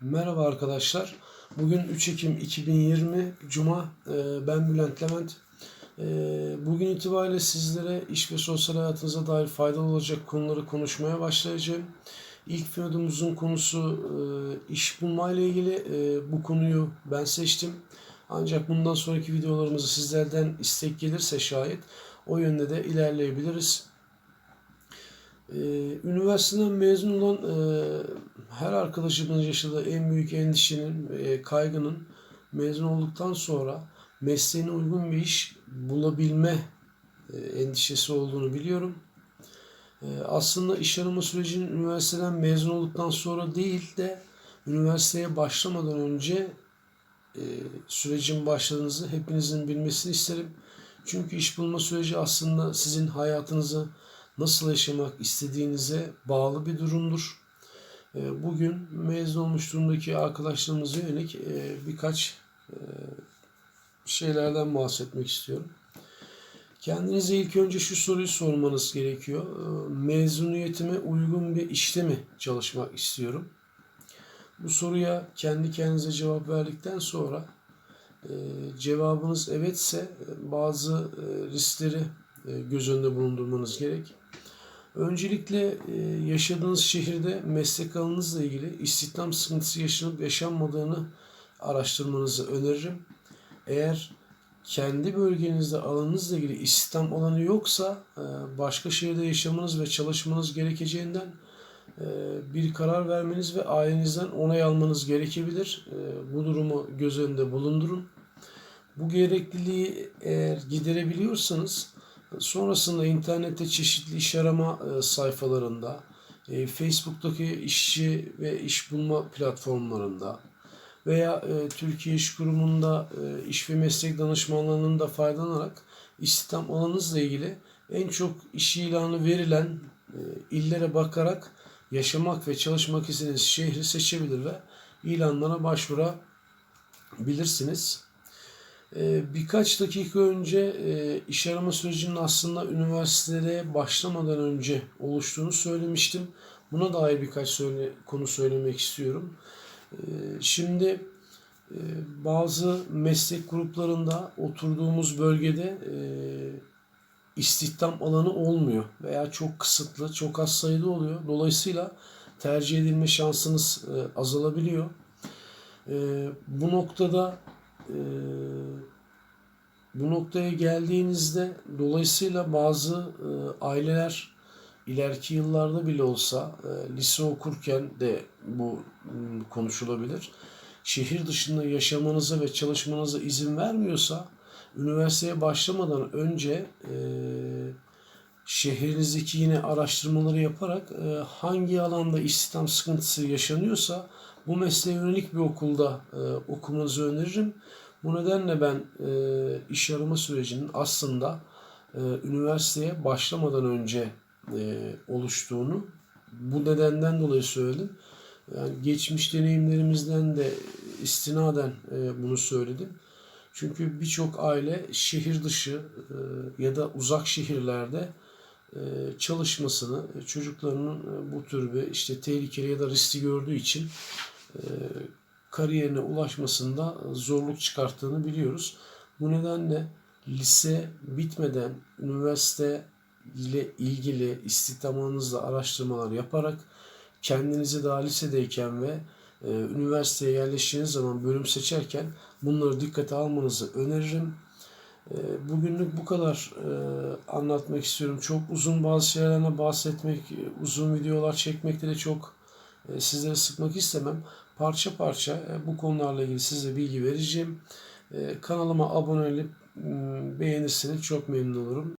Merhaba arkadaşlar. Bugün 3 Ekim 2020 Cuma. Ee, Ben Bülent Levent. Ee, Bugün itibariyle sizlere iş ve sosyal hayatınıza dair faydalı olacak konuları konuşmaya başlayacağım. İlk videomuzun konusu e, iş bulma ile ilgili. E, Bu konuyu ben seçtim. Ancak bundan sonraki videolarımızı sizlerden istek gelirse şayet o yönde de ilerleyebiliriz. Ee, üniversiteden mezun olan e, her arkadaşımın yaşadığı en büyük endişenin ve kaygının mezun olduktan sonra mesleğine uygun bir iş bulabilme e, endişesi olduğunu biliyorum. E, aslında iş arama sürecinin üniversiteden mezun olduktan sonra değil de üniversiteye başlamadan önce e, sürecin başladığınızı hepinizin bilmesini isterim. Çünkü iş bulma süreci aslında sizin hayatınızı nasıl yaşamak istediğinize bağlı bir durumdur. E, Bugün mezun olmuş durumdaki arkadaşlarımıza yönelik e, birkaç e, şeylerden bahsetmek istiyorum. Kendinize ilk önce şu soruyu sormanız gerekiyor. E, Mezuniyetime uygun bir işte mi çalışmak istiyorum? Bu soruya kendi kendinize cevap verdikten sonra e, cevabınız evetse bazı riskleri göz önünde bulundurmanız gerek. Öncelikle e, yaşadığınız şehirde meslek alanınızla ilgili istihdam sıkıntısı yaşanıp yaşanmadığını araştırmanızı öneririm. Eğer kendi bölgenizde alanınızla ilgili istihdam alanı yoksa e, başka şehirde yaşamanız ve çalışmanız gerekeceğinden e, bir karar vermeniz ve ailenizden onay almanız gerekebilir. Bu durumu göz önünde bulundurun. Bu gerekliliği eğer giderebiliyorsanız sonrasında internette çeşitli iş arama e, sayfalarında, e, Facebook'taki işçi ve iş bulma platformlarında veya e, Türkiye İş Kurumu'nda iş ve meslek danışmanlığının da faydalanarak istihdam alanınızla ilgili en çok iş ilanı verilen illere bakarak yaşamak ve çalışmak istediğiniz şehri seçebilir ve ilanlara başvurabilirsiniz. Ee, Birkaç dakika önce e, iş arama sürecinin aslında üniversitelere başlamadan önce oluştuğunu söylemiştim. Buna dair birkaç söyle, konu söylemek istiyorum. Ee, Şimdi e, bazı meslek gruplarında oturduğumuz bölgede e, istihdam alanı olmuyor veya çok kısıtlı, çok az sayıda oluyor. Dolayısıyla tercih edilme şansınız azalabiliyor. E, Bu noktada e, bu noktaya geldiğinizde dolayısıyla bazı e, aileler ileriki yıllarda bile olsa e, lise okurken de bu konuşulabilir. Şehir dışında yaşamanıza ve çalışmanıza izin vermiyorsa üniversiteye başlamadan önce e, şehrinizdeki yine araştırmaları yaparak hangi alanda istihdam sıkıntısı yaşanıyorsa bu mesleğe yönelik bir okulda e, okumanızı öneririm. Bu nedenle ben e, iş arama sürecinin aslında e, üniversiteye başlamadan önce e, oluştuğunu bu nedenden dolayı söyledim. Yani geçmiş deneyimlerimizden de istinaden e, bunu söyledim. Çünkü birçok aile şehir dışı e, ya da uzak şehirlerde e, çalışmasını çocuklarının e, bu tür bir işte tehlikeli ya da riskli gördüğü için kariyerine ulaşmasında zorluk çıkarttığını biliyoruz. Bu nedenle lise bitmeden üniversite ile ilgili istihdamınızla araştırmalar yaparak kendinizi daha lisedeyken ve e, üniversiteye yerleştiğiniz zaman bölüm seçerken bunları dikkate almanızı öneririm. E, bugünlük bu kadar e, anlatmak istiyorum. Çok uzun bazı şeylerden bahsetmek, uzun videolar çekmekte de çok e, sizleri sıkmak istemem. Parça parça e, bu konularla ilgili size bilgi vereceğim. E, Kanalıma abone olup beğenirseniz çok memnun olurum.